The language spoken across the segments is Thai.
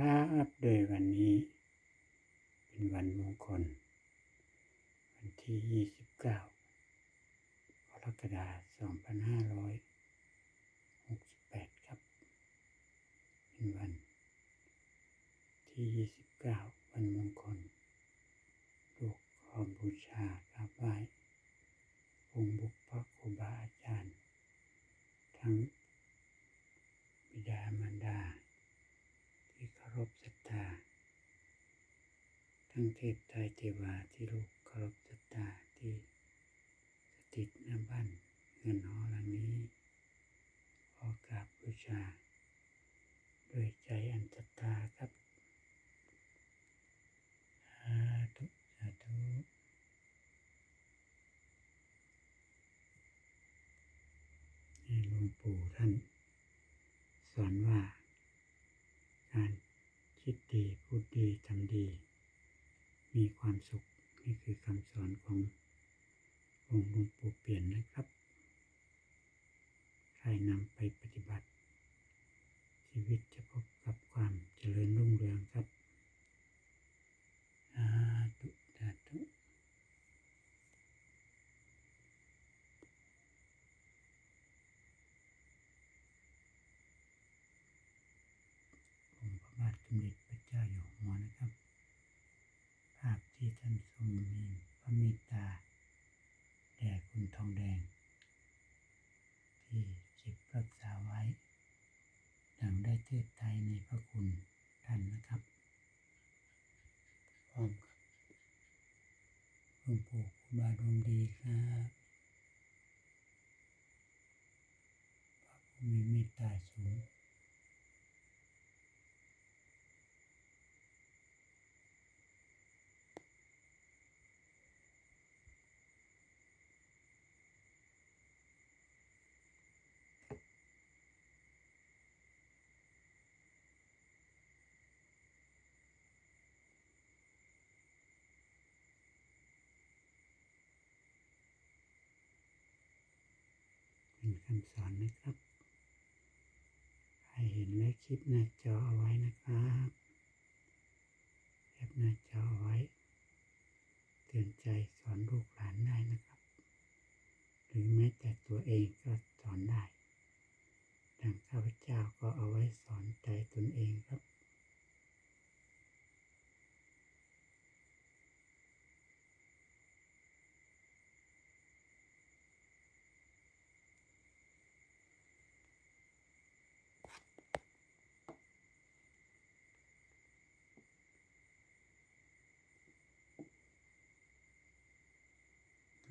ครับโดยวันนี้ เป็นวันมงคล วันที่ 29กรกฎาคม2568 ครับ เป็นวัน ที่ 29 วันมงคลลูกขอบูชากราบไหว้องค์บุพครูบาอาจารย์ ทั้งบิดามารดา ที่เคารพศรัทธา ทั้งเทพไทยเทวาที่ลูกเคารพศรัทธาที่สถิตหน้าบ้านเงินหอหลังนี้ ขอกราบบูชา ด้วยใจอันศรัทธาครับสาธุสาธุหลวงปู่ท่าน สอนว่าการคิดดีพูดดีทำดี มีความสุข นี่คือคำสอนขององค์หลวงปู่เปลี่ยนนะครับ ใครนำไปปฏิบัติ ชีวิตจะพบกับความเจริญรุ่งเรืองครับสาธุสาธุองค์พระบาทสมเด็จพระเจ้าอยู่หัวนะครับ ภาพ ที่ท่านทรงมีพระเมตตาแด่คุณทองแดง ที่เก็บรักษาไว้ดังได้เทศไทยในพระคุณท่านนะครับพร้อมกับหลวงปู่ครูบาดวงดีครับพระผู้มีเมตตาสูง เป็นคำสอนนะครับ ใครเห็นและคลิปหน้าจอเอาไว้นะครับแคปหน้าจอเอาไว้ เตือนใจสอนลูกหลานได้นะครับ หรือแม้แต่ตัวเองก็สอนได้ ดังข้าพเจ้าก็เอาไว้สอนใจตนเองครับ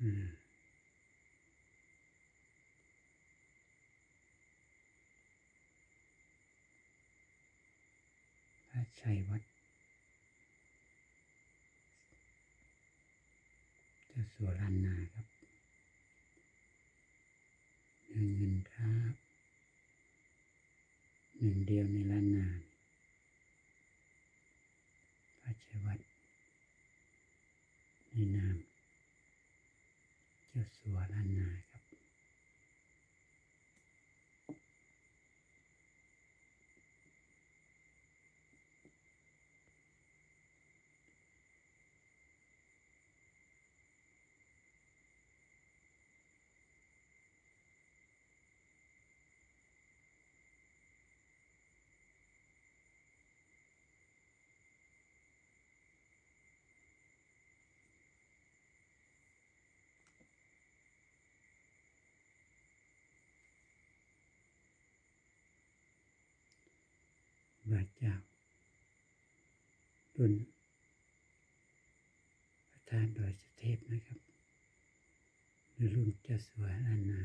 พระชัยวัดเจ้าสัวลันนาครับเงินเงินครับหนึ่งเดียวในล้านนาพระชัยวัดในนา มเจ้าสัาเจ้ารุ่นประธานดอยสุเทพนะครับหรือรุ่นเจ้าสวล้านา